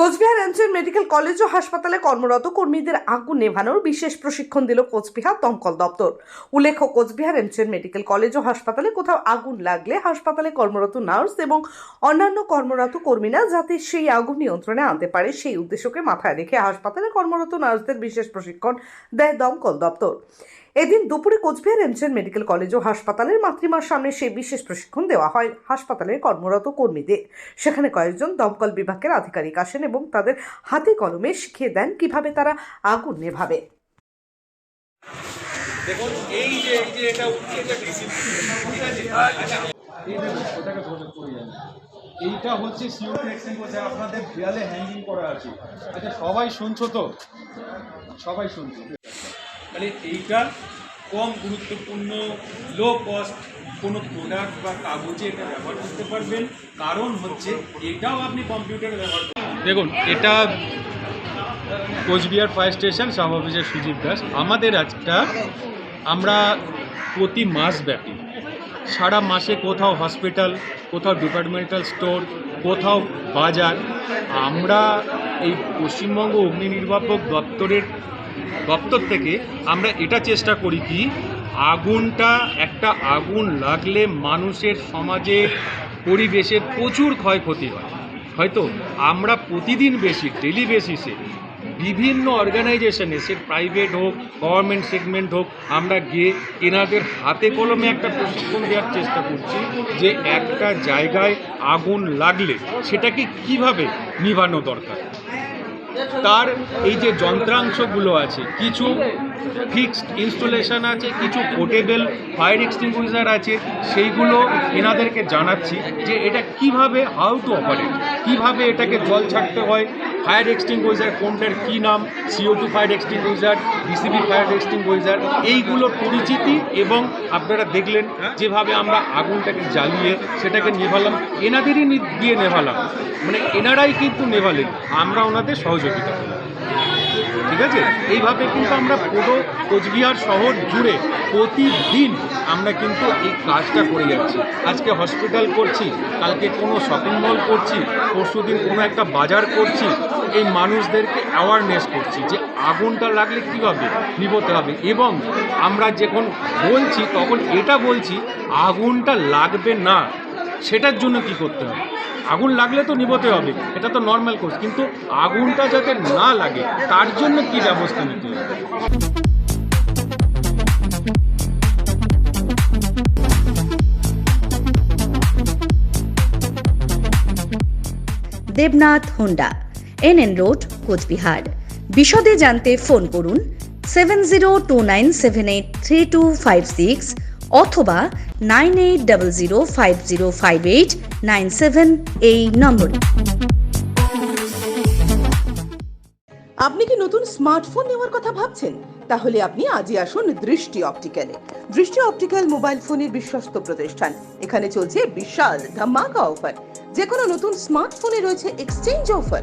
কোচবিহার এমসের medical college ও হাসপাতালে কর্মরত কর্মীদের আগুন নেভানোর বিশেষ প্রশিক্ষণ দিল কোচবিহার দমকল দপ্তর। উল্লেখ্য, কোচবিহার এমসের মেডিকেল কলেজ ও হাসপাতালে কোথাও আগুন লাগলে হাসপাতালে কর্মরত নার্স এবং অন্যান্য কর্মরত কর্মীরা যাতে সেই আগুন নিয়ন্ত্রণে আনতে পারে সেই উদ্দেশ্যকে মাথায় রেখে হাসপাতালে কর্মরত নার্সদের বিশেষ প্রশিক্ষণ দেয় দমকল দপ্তর। এদিন দুপুরে কোচবিহার এমসেন মেডিকেল কলেজ ও হাসপাতালের মাতৃমার সামনে সেই বিশেষ প্রশিক্ষণ দেওয়া হয় হাসপাতালে কর্মরত কর্মীদের। সেখানে কয়েকজন দমকল বিভাগের আধিকারিক আসেন এবং তাদের হাতে কলমে শিখিয়ে দেন কীভাবে তারা আগুন নেভাবে। দেখুন এই যে এই যে এটা উঠছে এটা ঠিক আছে? এই দেখুন ওটাকে ধরে পড়ে যাবে। এইটা হচ্ছে এক্সটেম্পোজ আপনাদের দেয়ালে হ্যাঙ্গিং করা আছে। আচ্ছা সবাই শুনছো তো? সবাই শুনছো। মানে এইটা কম গুরুত্বপূর্ণ লো কস্ট কোনো প্রোডাক্ট বা কাগজে এটা ব্যবহার করতে পারবেন। কারণ হচ্ছে এটাও আপনি কম্পিউটারে ব্যবহার দেখুন, এটা Cooch Behar fire station sub officer Sujit Das. আমাদের আজটা আমরা প্রতি মাস ব্যাপী, সারা মাসে কোথাও হসপিটাল কোথাও ডিপার্টমেন্টাল স্টোর কোথাও বাজার, আমরা এই পশ্চিমবঙ্গ অগ্নি নির্বাপক দপ্তরের দপ্তর থেকে আমরা এটা চেষ্টা করি কি, আগুনটা একটা আগুন লাগলে মানুষের সমাজে পরিবেশের প্রচুর ক্ষয়ক্ষতি হয়। হয়তো আমরা প্রতিদিন বেশি ডেলি বেসিসে বিভিন্ন অর্গানাইজেশনে, সে প্রাইভেট হোক, গভর্নমেন্ট সেগমেন্ট হোক, আমরা গিয়ে এনাদের হাতে কলমে একটা প্রশিক্ষণ দেওয়ার চেষ্টা করছি যে একটা জায়গায় আগুন লাগলে সেটাকে কীভাবে নিভানো দরকার। তার এই যে যন্ত্রাংশগুলো আছে, কিছু ফিক্সড ইনস্টলেশন আছে, কিছু পোর্টেবল ফায়ার এক্সটিংগুইজার আছে, সেইগুলো এনাদেরকে জানাচ্ছি যে এটা কীভাবে হাউ টু অপারেট কীভাবে এটাকে জল ছাড়তে হয় ফায়ার এক্সটিংগুইজার কোনটার কী নাম? CO two fire extinguisher BCB fire extinguisher এইগুলো পরিচিতি এবং আপনারা দেখলেন যেভাবে আমরা আগুনটাকে জ্বালিয়ে সেটাকে নেভালাম। এনাদেরই দিয়ে নেভালাম। মানে এনারাই কিন্তু নেভালেন। আমরা ওনাদের সহযোগিতা ঠিক আছে? এইভাবে কিন্তু আমরা পুরো কোচবিহার শহর জুড়ে প্রতিদিন আমরা কিন্তু এই কাজটা করে যাচ্ছি। আজকে হসপিটাল করছি, কালকে কোনো শপিং মল করছি পরশু দিন কোনো একটা বাজার করছি এই মানুষদেরকে অ্যাওয়ারনেস করছি যে আগুনটা লাগলে কীভাবে, নিভতে হবে। এবং আমরা যখন বলছি, তখন এটা বলছি, আগুনটা লাগবে না। সেটার জন্য কি করতে হবে? আগুন লাগলে তো নিভতে হবে, এটা তো নর্মাল কোর্স কিন্তু আগুনটা যাতে না লাগে, তার জন্য কি ব্যবস্থা নিতে হবে? Debnath Honda NN road, Cooch Behar. বিশদে জানতে ফোন করুন seven zero two nine seven eight three two five six অথবা nine eight double zero five zero five eight nine seven এই নম্বরে। আপনি কি নতুন স্মার্টফোন নেওয়ার কথা ভাবছেন? তাহলে আপনি আজই আসুন দৃষ্টি অপটিক্যালে। দৃষ্টি অপটিক্যাল মোবাইল ফোনের বিশ্বস্ত প্রতিষ্ঠান। এখানে চলছে বিশাল ধামাকা অফার। যে কোনো নতুন স্মার্টফোনে রয়েছে এক্সচেঞ্জ অফার।